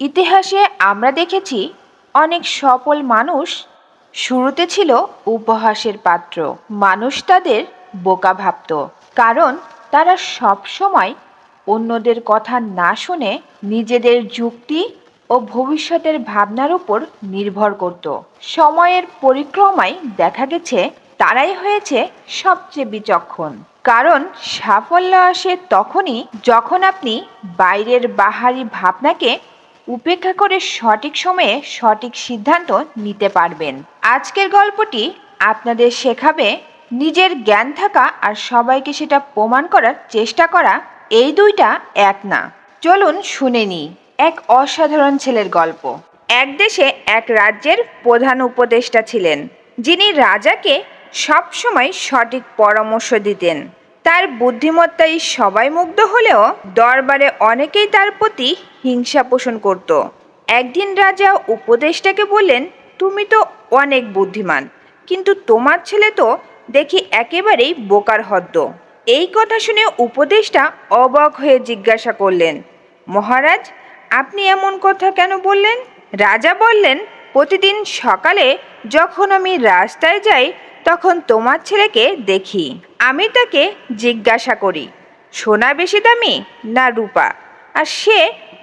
ইতিহাসে আমরা দেখেছি অনেক সফল মানুষ শুরুতে ছিল উপহাসের পাত্র। মানুষ তাদের বোকা ভাবত। কারণ তারা সব সময় অন্যদের কথা না শুনে নিজেদের যুক্তি ও ভবিষ্যতের ভাবনার উপর নির্ভর করত। সময়ের পরিক্রমায় দেখা গেছে তারাই হয়েছে সবচেয়ে বিচক্ষণ। কারণ সাফল্য আসে তখনই যখন আপনি বাইরের বাহারি ভাবনাকে উপেক্ষা করে সঠিক সময়ে সঠিক সিদ্ধান্ত নিতে পারবেন। আজকের গল্পটি আপনাদের শেখাবে নিজের জ্ঞান থাকা আর সবাইকে সেটা প্রমাণ করার চেষ্টা করা এই দুইটা এক না। চলুন শুনে নিই এক অসাধারণ ছেলের গল্প। এক দেশে এক রাজ্যের প্রধান উপদেষ্টা ছিলেন, যিনি রাজাকে সবসময় সঠিক পরামর্শ দিতেন। তার বুদ্ধিমত্তায় সবাই মুগ্ধ হলেও দরবারে অনেকেই তার প্রতি হিংসা পোষণ করত। একদিন রাজা উপদেষ্টাকে বললেন, তুমি তো অনেক বুদ্ধিমান, কিন্তু তোমার ছেলে তো দেখি একেবারেই বোকার হদ্দ। এই কথা শুনে উপদেষ্টা অবাক হয়ে জিজ্ঞাসা করলেন, মহারাজ, আপনি এমন কথা কেন বললেন? রাজা বললেন, প্রতিদিন সকালে যখন আমি রাস্তায় যাই, তখন তোমার ছেলেকে দেখি। আমি তাকে জিজ্ঞাসা করি, সোনা বেশি দামি না রূপা? আর সে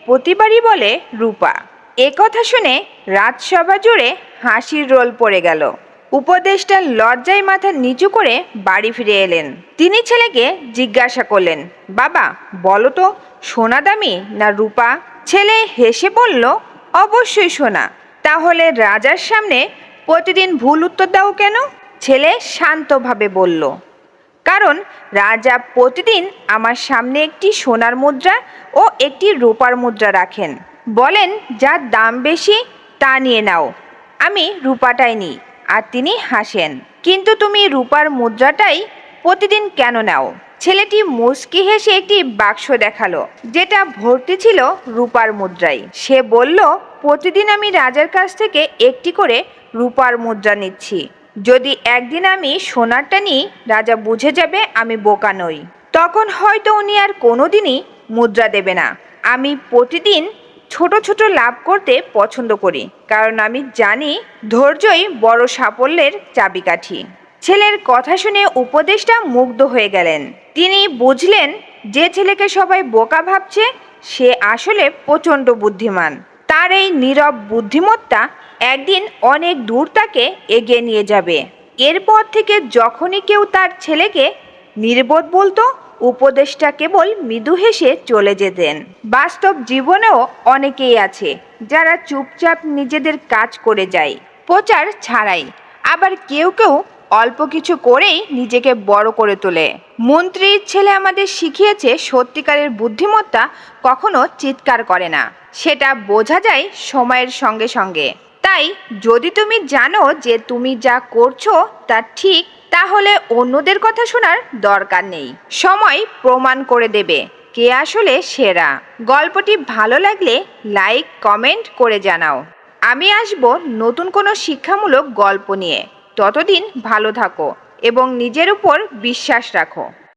প্রতিবারই বলে রূপা। এ কথা শুনে রাজসভা জুড়ে হাসির রোল পড়ে গেল। উপদেষ্টা লজ্জায় মাথা নিচু করে বাড়ি ফিরে এলেন। তিনি ছেলেকে জিজ্ঞাসা করলেন, বাবা, বলো তো, সোনা দামি না রূপা? ছেলে হেসে বলল, অবশ্যই সোনা। তাহলে রাজার সামনে প্রতিদিন ভুল উত্তর দাও কেন? ছেলে শান্তভাবে বলল কারণ রাজা প্রতিদিন আমার সামনে একটি সোনার মুদ্রা ও একটি রূপার মুদ্রা রাখেন। বলেন যার দাম বেশি, তা নিয়ে নাও। আমি রূপাটাই নিই। আর তিনি হাসেন, কিন্তু তুমি রূপার মুদ্রাটাই প্রতিদিন কেন নাও? ছেলেটি মুচকি হেসে একটি বাক্স দেখাল, যেটা ভর্তি ছিল রূপার মুদ্রায়। সে বলল, প্রতিদিন আমি রাজার কাছ থেকে একটি করে রূপার মুদ্রা নিচ্ছি। যদি একদিন আমি সোনারটা নিই রাজা বুঝে যাবে আমি বোকা নই। তখন হয়তো উনি আর কোনোদিনই মুদ্রা দেবে না। আমি প্রতিদিন ছোট ছোট লাভ করতে পছন্দ করি, কারণ আমি জানি ধৈর্যই বড় সাফল্যের চাবিকাঠি। ছেলের কথা শুনে উপদেশটা মুগ্ধ হয়ে গেলেন। তিনি বুঝলেন যে ছেলেকে সবাই বোকা ভাবছে, সে আসলে প্রচণ্ড বুদ্ধিমান। তার এই নীরব বুদ্ধিমত্তা একদিন অনেক দূর তাকে এগিয়ে নিয়ে যাবে। এরপর থেকে যখনই কেউ তার ছেলেকে নির্বোধ বলতো উপদেশটা কেবল মৃদু হেসে চলে যেতেন। বাস্তব জীবনেও অনেকেই আছে যারা চুপচাপ নিজেদের কাজ করে যায়, প্রচার ছাড়াই। আবার কেউ কেউ অল্প কিছু করেই নিজেকে বড় করে তোলে। মন্ত্রীর ছেলে আমাদের শিখিয়েছে, সত্যিকারের বুদ্ধিমত্তা কখনো চিৎকার করে না। সেটা বোঝা যায় সময়ের সঙ্গে সঙ্গে। তাই যদি তুমি জানো যে তুমি যা করছ তা ঠিক, তাহলে অন্যদের কথা শোনার দরকার নেই। সময় প্রমাণ করে দেবে কে আসলে সেরা। গল্পটি ভালো লাগলে লাইক, কমেন্ট করে জানাও। আমি আসব নতুন কোনো শিক্ষামূলক গল্প নিয়ে। ততদিন ভালো থাকো এবং নিজের উপর বিশ্বাস রাখো।